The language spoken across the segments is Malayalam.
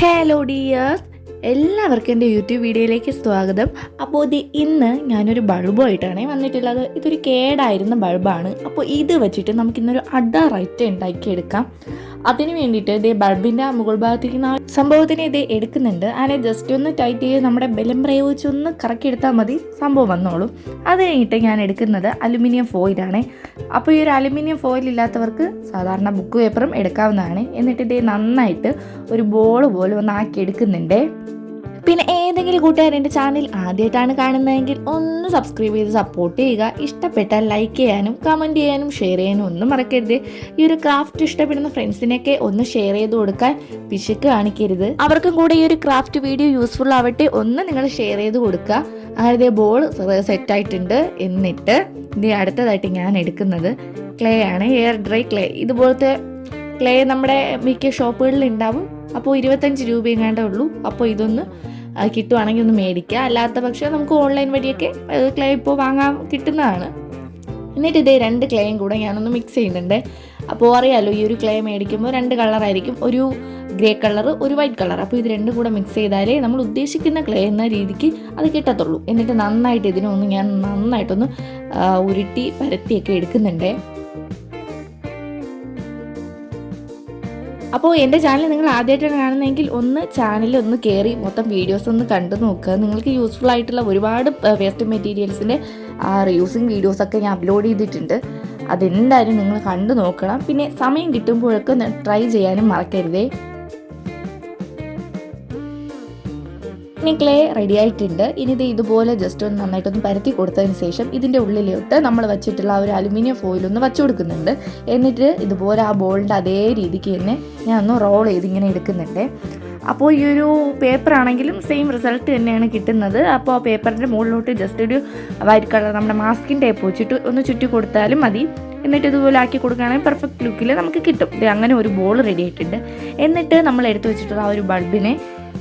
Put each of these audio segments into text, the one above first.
ഹലോ ഡിയേഴ്സ് എല്ലാവർക്കും എന്റെ യൂട്യൂബ് വീഡിയോയിലേക്ക് സ്വാഗതം. അപ്പോൾ ഇത് ഇന്ന് ഞാനൊരു ബൾബുമായിട്ടാണ് വന്നിട്ടുള്ളത്. ഇതൊരു കേടായിരുന്ന ബൾബാണ്. അപ്പോൾ ഇത് വെച്ചിട്ട് നമുക്കിന്നൊരു അഡ റൈറ്റ് ഉണ്ടാക്കിയെടുക്കാം. അതിന് വേണ്ടിയിട്ട് ഇതേ ബൾബിന്റെ മുകൾ ഭാഗത്തേക്ക് നാ- സംഭവത്തിന് ഇത് എടുക്കുന്നുണ്ട്. അതിനെ ജസ്റ്റ് ഒന്ന് ടൈറ്റ് ചെയ്ത് നമ്മുടെ ബലം പ്രയോഗിച്ച് ഒന്ന് കറക്കി എടുത്താൽ മതി. സംഭവം വന്നോളും. അത് കഴിഞ്ഞിട്ട് ഞാൻ എടുക്കുന്നത് അലുമിനിയം ഫോയിലാണ് അപ്പോൾ ഈ ഒരു അലുമിനിയം ഫോയിൽ ഇല്ലാത്തവർക്ക് സാധാരണ ബുക്ക് പേപ്പറും എടുക്കാവുന്നതാണ്. എന്നിട്ട് ഇത് നന്നായിട്ട് ഒരു ബോൾ പോലെ ഒന്ന് ആക്കി എടുക്കുന്നുണ്ട്. പിന്നെ ഏതെങ്കിലും കൂട്ടുകാർ എന്റെ ചാനൽ ആദ്യമായിട്ടാണ് കാണുന്നതെങ്കിൽ ഒന്ന് സബ്സ്ക്രൈബ് ചെയ്ത് സപ്പോർട്ട് ചെയ്യുക. ഇഷ്ടപ്പെട്ടാൽ ലൈക്ക് ചെയ്യാനും കമന്റ് ചെയ്യാനും ഷെയർ ചെയ്യാനും ഒന്നും മറക്കരുത്. ഈ ഒരു ക്രാഫ്റ്റ് ഇഷ്ടപ്പെടുന്ന ഫ്രണ്ട്സിനൊക്കെ ഒന്ന് ഷെയർ ചെയ്ത് കൊടുക്കാൻ പിശുക്ക് കാണിക്കരുത്. അവർക്കും കൂടെ ഈ ഒരു ക്രാഫ്റ്റ് വീഡിയോ യൂസ്ഫുൾ ആവട്ടെ. ഒന്ന് നിങ്ങൾ ഷെയർ ചെയ്ത് കൊടുക്കുക ഇതേ ബോൾ സെറ്റ് ആയിട്ടുണ്ട്. എന്നിട്ട് ഇനി അടുത്തതായിട്ട് ഞാൻ എടുക്കുന്നത് ക്ലേ ആണ്. എയർ ഡ്രൈ ക്ലേ ഇതുപോലത്തെ ക്ലേ നമ്മുടെ മിക്ക ഷോപ്പുകളിൽ ഉണ്ടാവും. അപ്പോൾ ഇരുപത്തഞ്ച് രൂപയെങ്ങാണ്ടേ ഉള്ളൂ. അപ്പോൾ ഇതൊന്ന് കിട്ടുവാണെങ്കിൽ ഒന്ന് മേടിക്കുക അല്ലാത്ത പക്ഷേ നമുക്ക് ഓൺലൈൻ വഴിയൊക്കെ ക്ലേ ഇപ്പോൾ വാങ്ങാൻ കിട്ടുന്നതാണ്. എന്നിട്ട് ഇതേ രണ്ട് ക്ലേയും കൂടെ ഞാനൊന്ന് മിക്സ് ചെയ്യുന്നുണ്ട്. അപ്പോൾ അറിയാലോ ഈ ഒരു ക്ലേ മേടിക്കുമ്പോൾ രണ്ട് കളറായിരിക്കും ഒരു ഗ്രേ കളർ ഒരു വൈറ്റ് കളർ അപ്പോൾ ഇത് രണ്ടും കൂടെ മിക്സ് ചെയ്താലേ നമ്മൾ ഉദ്ദേശിക്കുന്ന ക്ലേ എന്ന രീതിക്ക് അത് കിട്ടത്തുള്ളൂ. എന്നിട്ട് നന്നായിട്ട് ഇതിനൊന്ന് ഞാൻ നന്നായിട്ടൊന്ന് ഉരുട്ടി പരത്തിയൊക്കെ എടുക്കുന്നുണ്ട്. അപ്പോൾ എന്റെ ചാനൽ നിങ്ങൾ ആദ്യമായിട്ടാണ് കാണുന്നതെങ്കിൽ ഒന്ന് ചാനൽ ഒന്ന് കയറി മൊത്തം വീഡിയോസ് ഒന്ന് കണ്ടു നോക്കുക നിങ്ങൾക്ക് യൂസ്ഫുൾ ആയിട്ടുള്ള ഒരുപാട് വേസ്റ്റ് മെറ്റീരിയൽസിന്റെ റിയൂസിങ് വീഡിയോസൊക്കെ ഞാൻ അപ്ലോഡ് ചെയ്തിട്ടുണ്ട്. അതെന്തായാലും നിങ്ങൾ കണ്ടു നോക്കണം. പിന്നെ സമയം കിട്ടുമ്പോഴൊക്കെ ട്രൈ ചെയ്യാനും മറക്കരുതേ. ഇനി ക്ലേ റെഡി ആയിട്ടുണ്ട് ഇനി ഇത് ഇതുപോലെ ജസ്റ്റ് ഒന്ന് നന്നായിട്ടൊന്ന് പരത്തി കൊടുത്തതിന് ശേഷം ഇതിന്റെ ഉള്ളിലോട്ട് നമ്മൾ വെച്ചിട്ടുള്ള ആ ഒരു അലുമിനിയം ഫോയിൽ ഒന്ന് വെച്ചു കൊടുക്കുന്നുണ്ട്. എന്നിട്ട് ഇതുപോലെ ആ ബോളിന്റെ അതേ രീതിക്ക് തന്നെ ഞാൻ ഒന്ന് റോൾ ചെയ്ത് ഇങ്ങനെ എടുക്കുന്നുണ്ട്. അപ്പോൾ ഈ ഒരു പേപ്പർ ആണെങ്കിലും സെയിം റിസൾട്ട് തന്നെയാണ് കിട്ടുന്നത്. അപ്പോൾ ആ പേപ്പറിന്റെ മുകളിലോട്ട് ജസ്റ്റ് ഒരു വൈറ്റ് കളർ നമ്മുടെ മാസ്കിൻ ടേപ്പ് വെച്ചിട്ട് ഒന്ന് ചുറ്റി കൊടുത്താലും മതി. എന്നിട്ട് ഇതുപോലെ ആക്കി കൊടുക്കുകയാണെങ്കിൽ പെർഫെക്റ്റ് ലുക്കിൽ നമുക്ക് കിട്ടും. അങ്ങനെ ഒരു ബോൾ റെഡി ആയിട്ടുണ്ട്. എന്നിട്ട് നമ്മൾ എടുത്തു വെച്ചിട്ടുള്ള ആ ഒരു ബൾബിനെ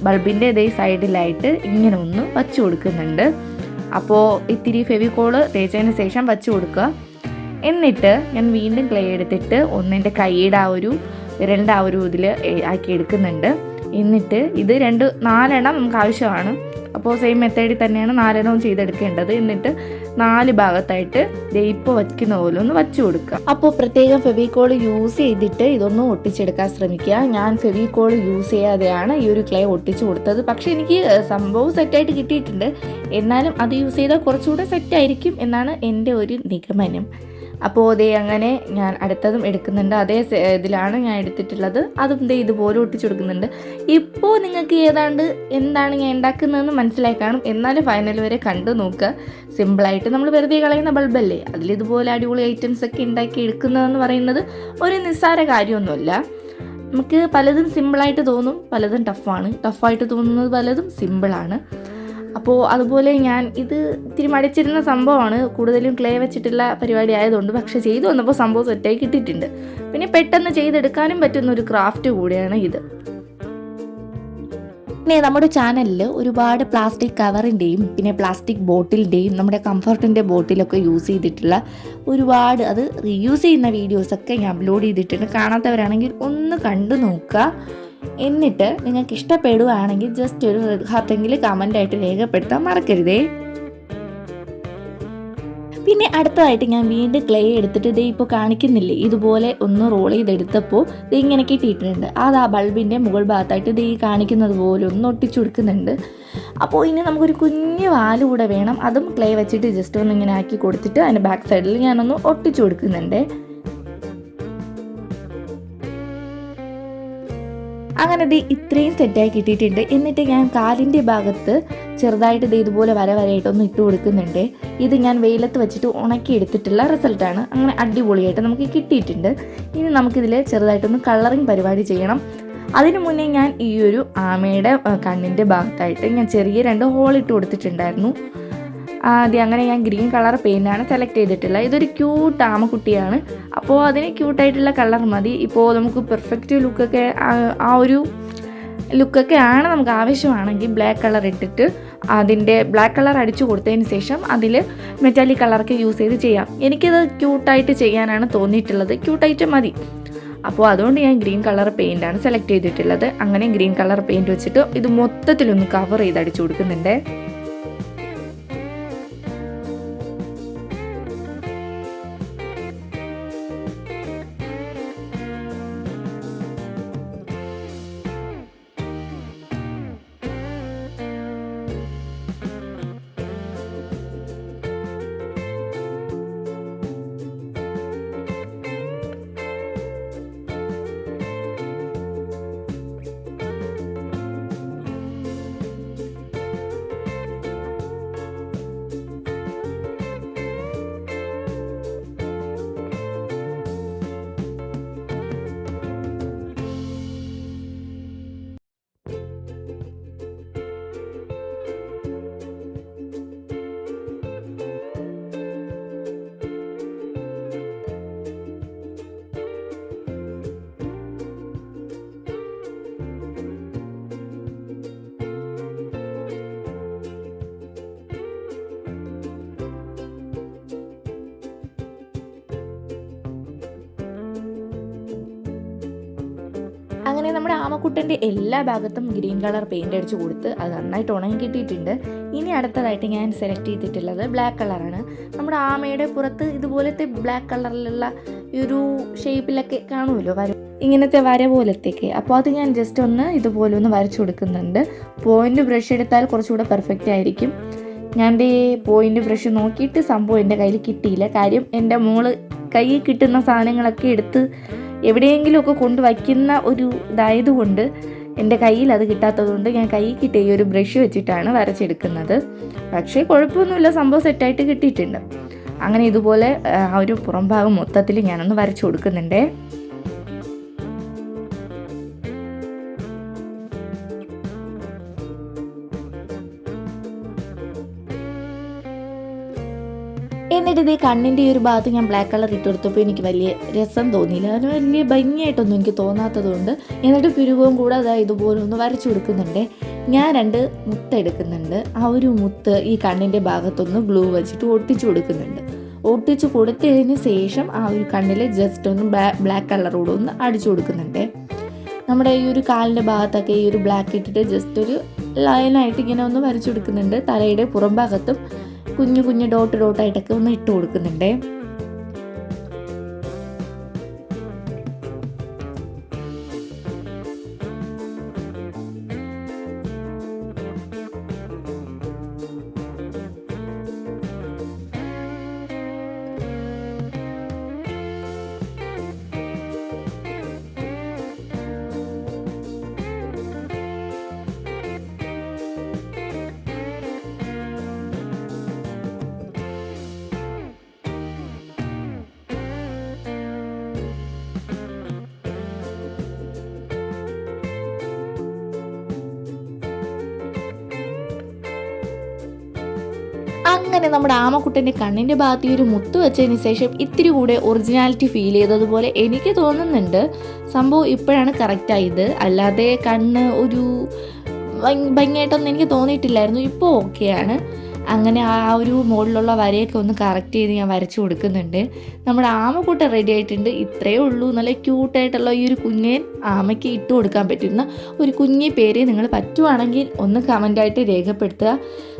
ബൾബിന്റെ ഇതേ സൈഡിലായിട്ട് ഇങ്ങനെ ഒന്ന് വച്ചു കൊടുക്കുന്നുണ്ട്. അപ്പോൾ ഇത്തിരി ഫെവിക്കോൾ തേച്ചതിന് ശേഷം വച്ചു കൊടുക്കുക. എന്നിട്ട് ഞാൻ വീണ്ടും ക്ലേ എടുത്തിട്ട് ഒന്നെന്റെ കൈയുടെ ആ ഒരു വിരലിന്റെ ആ ഒരു ഇതിൽ ആക്കി എടുക്കുന്നുണ്ട്. എന്നിട്ട് ഇത് രണ്ട് നാലെണ്ണം നമുക്ക് ആവശ്യമാണ് അപ്പോൾ സെയിം മെത്തേഡിൽ തന്നെയാണ് നാലെണ്ണവും ചെയ്തെടുക്കേണ്ടത്. എന്നിട്ട് നാല് ഭാഗത്തായിട്ട് ഇപ്പോൾ വയ്ക്കുന്ന പോലെ ഒന്ന് വച്ചു കൊടുക്കുക. അപ്പോൾ പ്രത്യേകം ഫെവിക്കോൾ യൂസ് ചെയ്തിട്ട് ഇതൊന്ന് ഒട്ടിച്ചെടുക്കാൻ ശ്രമിക്കുക. ഞാൻ ഫെവിക്കോൾ യൂസ് ചെയ്യാതെയാണ് ഈ ഒരു ക്ലേ ഒട്ടിച്ചു കൊടുത്തത്. പക്ഷേ എനിക്ക് സംഭവം സെറ്റായിട്ട് കിട്ടിയിട്ടുണ്ട്. എന്നാലും അത് യൂസ് ചെയ്താൽ കുറച്ചുകൂടെ സെറ്റായിരിക്കും എന്നാണ് എന്റെ ഒരു നിഗമനം. അപ്പോൾ ദേ അങ്ങനെ ഞാൻ അടുത്തതും എടുക്കുന്നുണ്ട്. അതേ ഇതിലാണ് ഞാൻ എടുത്തിട്ടുള്ളത്. അതും ദേ ഇതുപോലെ ഒട്ടിച്ചു കൊടുക്കുന്നുണ്ട്. ഇപ്പോൾ നിങ്ങൾക്ക് ഏതാണ്ട് എന്താണ് ഞാൻ ഉണ്ടാക്കുന്നതെന്ന് മനസ്സിലായി കാണും. എന്നാലും ഫൈനൽ വരെ കണ്ടു നോക്കുക സിമ്പിളായിട്ട് നമ്മൾ വെറുതെ കളയുന്ന ബൾബല്ലേ അതിൽ ഇതുപോലെ അടിപൊളി ഐറ്റംസ് ഒക്കെ ഉണ്ടാക്കി എടുക്കുന്നതെന്ന് പറയുന്നത് ഒരു നിസ്സാര കാര്യമൊന്നുമല്ല. നമുക്ക് പലതും സിമ്പിളായിട്ട് തോന്നും. പലതും ടഫാണ് ടഫായിട്ട് തോന്നുന്നത് പലതും സിമ്പിളാണ് അപ്പോൾ അതുപോലെ ഞാൻ ഇത് ഇത്തിരി മടിച്ചിരുന്ന സംഭവമാണ്. കൂടുതലും ക്ലേ വെച്ചിട്ടുള്ള പരിപാടി ആയതുകൊണ്ട് പക്ഷേ ചെയ്തു വന്നപ്പോൾ സംഭവം സെറ്റായി കിട്ടിയിട്ടുണ്ട്. പിന്നെ പെട്ടെന്ന് ചെയ്തെടുക്കാനും പറ്റുന്ന ഒരു ക്രാഫ്റ്റ് കൂടിയാണ് ഇത്. പിന്നെ നമ്മുടെ ചാനലിൽ ഒരുപാട് പ്ലാസ്റ്റിക് കവറിന്റെയും പിന്നെ പ്ലാസ്റ്റിക് ബോട്ടിലിന്റെയും നമ്മുടെ കംഫർട്ടിന്റെ ബോട്ടിലൊക്കെ യൂസ് ചെയ്തിട്ടുള്ള ഒരുപാട് അത് റീയൂസ് ചെയ്യുന്ന വീഡിയോസൊക്കെ ഞാൻ അപ്ലോഡ് ചെയ്തിട്ടുണ്ട്. കാണാത്തവരാണെങ്കിൽ ഒന്ന് കണ്ടു നോക്കുക. എന്നിട്ട് നിങ്ങൾക്ക് ഇഷ്ടപ്പെടുകയാണെങ്കിൽ ജസ്റ്റ് ഒരു റെഡ് ഹാർട്ടെങ്കിലും കമന്റായിട്ട് രേഖപ്പെടുത്താൻ മറക്കരുതേ. പിന്നെ അടുത്തതായിട്ട് ഞാൻ വീണ്ടും ക്ലേ എടുത്തിട്ട് ഇതേ ഇപ്പോൾ കാണിക്കുന്നില്ലേ ഇതുപോലെ ഒന്ന് റോൾ ചെയ്തെടുത്തപ്പോൾ ഇത് ഇങ്ങനെ കിട്ടിയിട്ടുണ്ട്. അത് ആ ബൾബിന്റെ മുകൾ ഭാഗത്തായിട്ട് ഇത് ഈ കാണിക്കുന്നത് പോലെ ഒന്ന് ഒട്ടിച്ചു കൊടുക്കുന്നുണ്ട്. അപ്പോൾ ഇനി നമുക്കൊരു കുഞ്ഞു വാൽ കൂടെ വേണം. അതും ക്ലേ വെച്ചിട്ട് ജസ്റ്റ് ഒന്ന് ഇങ്ങനെ ആക്കി കൊടുത്തിട്ട് അതിന്റെ ബാക്ക് സൈഡിൽ ഞാനൊന്ന് ഒട്ടിച്ചു കൊടുക്കുന്നുണ്ട്. അങ്ങനെ ഇത് ഇത്രയും സെറ്റായി കിട്ടിയിട്ടുണ്ട്. എന്നിട്ട് ഞാൻ കാലിന്റെ ഭാഗത്ത് ചെറുതായിട്ട് ഇത് ഇതുപോലെ വര വരയായിട്ടൊന്ന് ഇട്ട് കൊടുക്കുന്നുണ്ട്. ഇത് ഞാൻ വെയിലത്ത് വെച്ചിട്ട് ഉണക്കി എടുത്തിട്ടുള്ള റിസൾട്ടാണ് അങ്ങനെ അടിപൊളിയായിട്ട് നമുക്ക് കിട്ടിയിട്ടുണ്ട്. ഇനി നമുക്കിതിൽ ചെറുതായിട്ടൊന്ന് കളറിങ് പരിപാടി ചെയ്യണം. അതിനു മുന്നേ ഞാൻ ഈ ഒരു ആമയുടെ കണ്ണിന്റെ ഭാഗത്തായിട്ട് ഞാൻ ചെറിയ രണ്ട് ഹോൾ ഇട്ട് കൊടുത്തിട്ടുണ്ടായിരുന്നു. ആദ്യം അങ്ങനെ ഞാൻ ഗ്രീൻ കളർ പെയിന്റാണ് സെലക്ട് ചെയ്തിട്ടുള്ളത്. ഇതൊരു ക്യൂട്ട് ആമക്കുട്ടിയാണ് അപ്പോൾ അതിന് ക്യൂട്ടായിട്ടുള്ള കളർ മതി. ഇപ്പോൾ നമുക്ക് പെർഫെക്റ്റ് ലുക്കൊക്കെ ആ ഒരു ലുക്കൊക്കെ ആണ് നമുക്ക് ആവശ്യമാണെങ്കിൽ ബ്ലാക്ക് കളർ ഇട്ടിട്ട് അതിന്റെ ബ്ലാക്ക് കളർ അടിച്ചു കൊടുത്തതിന് ശേഷം അതിൽ മെറ്റാലിക് കളറൊക്കെ യൂസ് ചെയ്ത് ചെയ്യാം. എനിക്കിത് ക്യൂട്ടായിട്ട് ചെയ്യാനാണ് തോന്നിയിട്ടുള്ളത്. ക്യൂട്ടായിട്ട് മതി. അപ്പോൾ അതുകൊണ്ട് ഞാൻ ഗ്രീൻ കളർ പെയിന്റാണ് സെലക്ട് ചെയ്തിട്ടുള്ളത്. അങ്ങനെ ഗ്രീൻ കളർ പെയിന്റ് വെച്ചിട്ട് ഇത് മൊത്തത്തിലൊന്ന് കവർ ചെയ്ത് അടിച്ചു കൊടുക്കുന്നുണ്ട്. അങ്ങനെ നമ്മുടെ ആമക്കുട്ടന്റെ എല്ലാ ഭാഗത്തും ഗ്രീൻ കളർ പെയിന്റ് അടിച്ച് കൊടുത്ത് അത് നന്നായിട്ട് ഉണങ്ങി കിട്ടിയിട്ടുണ്ട്. ഇനി അടുത്തതായിട്ട് ഞാൻ സെലക്ട് ചെയ്തിട്ടുള്ളത് ബ്ലാക്ക് കളറാണ് നമ്മുടെ ആമയുടെ പുറത്ത് ഇതുപോലത്തെ ബ്ലാക്ക് കളറിലുള്ള ഈ ഒരു ഷേപ്പിലൊക്കെ കാണുമല്ലോ വര ഇങ്ങനത്തെ വര പോലത്തേക്ക്. അപ്പോൾ അത് ഞാൻ ജസ്റ്റ് ഒന്ന് ഇതുപോലെ ഒന്ന് വരച്ചു കൊടുക്കുന്നുണ്ട്. പോയിന്റ് ബ്രഷ് എടുത്താൽ കുറച്ചുകൂടെ പെർഫെക്റ്റ് ആയിരിക്കും. ഞാൻ എന്റെ പോയിന്റ് ബ്രഷ് നോക്കിയിട്ട് സംഭവം എന്റെ കയ്യിൽ കിട്ടിയില്ല. കാര്യം എന്റെ മോൾ കയ്യിൽ കിട്ടുന്ന സാധനങ്ങളൊക്കെ എടുത്ത് എവിടെയെങ്കിലുമൊക്കെ കൊണ്ട് വയ്ക്കുന്ന ഒരു ഇതായതുകൊണ്ട് എന്റെ കയ്യിൽ അത് കിട്ടാത്തതുകൊണ്ട് ഞാൻ കൈ കിട്ടിയ ഈ ഒരു ബ്രഷ് വെച്ചിട്ടാണ് വരച്ചെടുക്കുന്നത്. പക്ഷേ കുഴപ്പമൊന്നുമില്ല സംഭവം സെറ്റായിട്ട് കിട്ടിയിട്ടുണ്ട്. അങ്ങനെ ഇതുപോലെ ആ ഒരു പുറംഭാഗം മൊത്തത്തിൽ ഞാനൊന്ന് വരച്ചു കൊടുക്കുന്നുണ്ടേ. എന്നിട്ട് ഇതേ കണ്ണിന്റെ ഈ ഒരു ഭാഗത്ത് ഞാൻ ബ്ലാക്ക് കളർ ഇട്ട് കൊടുത്തപ്പോൾ എനിക്ക് വലിയ രസം തോന്നിയില്ല. അതിന് വലിയ ഭംഗിയായിട്ടൊന്നും എനിക്ക് തോന്നാത്തതുകൊണ്ട് എന്നിട്ട് പുരുകവും കൂടെ അതാ ഇതുപോലെ ഒന്ന് വരച്ചു കൊടുക്കുന്നുണ്ട്. ഞാൻ രണ്ട് മുത്ത് എടുക്കുന്നുണ്ട്. ആ ഒരു മുത്ത് ഈ കണ്ണിന്റെ ഭാഗത്തൊന്ന് ഗ്ലൂ വെച്ചിട്ട് ഒട്ടിച്ചു കൊടുക്കുന്നുണ്ട്. ഒട്ടിച്ചു കൊടുത്തതിന് ശേഷം ആ ഒരു കണ്ണിൽ ജസ്റ്റ് ഒന്ന് ബ്ലാക്ക് കളറോട് ഒന്ന് അടിച്ചു കൊടുക്കുന്നുണ്ട്. നമ്മുടെ ഈ ഒരു കാലിന്റെ ഭാഗത്തൊക്കെ ഈ ഒരു ബ്ലാക്ക് ഇട്ടിട്ട് ജസ്റ്റ് ഒരു ലൈനായിട്ട് ഇങ്ങനെ ഒന്ന് വരച്ചു കൊടുക്കുന്നുണ്ട്. തലയുടെ പുറം ഭാഗത്തും കുഞ്ഞു കുഞ്ഞു ഡോട്ട് ഡോട്ടായിട്ടൊക്കെ ഒന്ന് ഇട്ട് കൊടുക്കുന്നുണ്ടേ. അങ്ങനെ നമ്മുടെ ആമക്കുട്ടന്റെ കണ്ണിന്റെ ഭാഗത്ത് ഒരു മുത്ത് വെച്ചതിന് ശേഷം ഇത്തിരി കൂടെ ഒറിജിനാലിറ്റി ഫീൽ ചെയ്തതുപോലെ എനിക്ക് തോന്നുന്നുണ്ട്. സംഭവം ഇപ്പോഴാണ് കറക്റ്റായത് അല്ലാതെ കണ്ണ് ഒരു ഭംഗി- ഭംഗിയായിട്ടൊന്നും എനിക്ക് തോന്നിയിട്ടില്ലായിരുന്നു. ഇപ്പോൾ ഓക്കെയാണ് അങ്ങനെ ആ ഒരു മുകളിലുള്ള വരയൊക്കെ ഒന്ന് കറക്റ്റ് ചെയ്ത് ഞാൻ വരച്ചു കൊടുക്കുന്നുണ്ട്. നമ്മുടെ ആമക്കൂട്ടം റെഡി ആയിട്ടുണ്ട്. ഇത്രയേ ഉള്ളൂ. നല്ല ക്യൂട്ടായിട്ടുള്ള ഈ ഒരു കുഞ്ഞേൻ ആമയ്ക്ക് ഇട്ട് കൊടുക്കാൻ പറ്റുന്ന ഒരു കുഞ്ഞി പേര് നിങ്ങൾ പറ്റുവാണെങ്കിൽ ഒന്ന് കമന്റായിട്ട് രേഖപ്പെടുത്തുക.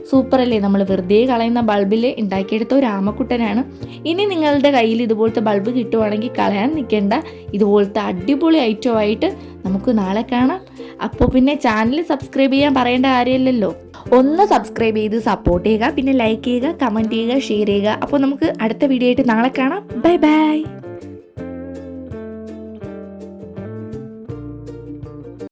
സൂപ്പറല്ലേ? നമ്മൾ വെറുതെ കളയുന്ന ബൾബിൽ ഉണ്ടാക്കിയെടുത്ത ഒരു ആമക്കുട്ടനാണ്. ഇനി നിങ്ങളുടെ കയ്യിൽ ഇതുപോലത്തെ ബൾബ് കിട്ടുവാണെങ്കിൽ കളയാൻ നിൽക്കേണ്ട. ഇതുപോലത്തെ അടിപൊളി ഐറ്റമായിട്ട് നമുക്ക് നാളെ കാണാം. അപ്പോൾ പിന്നെ ചാനൽ സബ്സ്ക്രൈബ് ചെയ്യാൻ പറയേണ്ട കാര്യമില്ലല്ലോ. ഒന്ന് സബ്സ്ക്രൈബ് ചെയ്ത് സപ്പോർട്ട് ചെയ്യുക പിന്നെ ലൈക്ക് ചെയ്യുക കമന്റ് ചെയ്യുക ഷെയർ ചെയ്യുക. അപ്പോൾ നമുക്ക് അടുത്ത വീഡിയോ ആയിട്ട് നാളെ കാണാം. Bye bye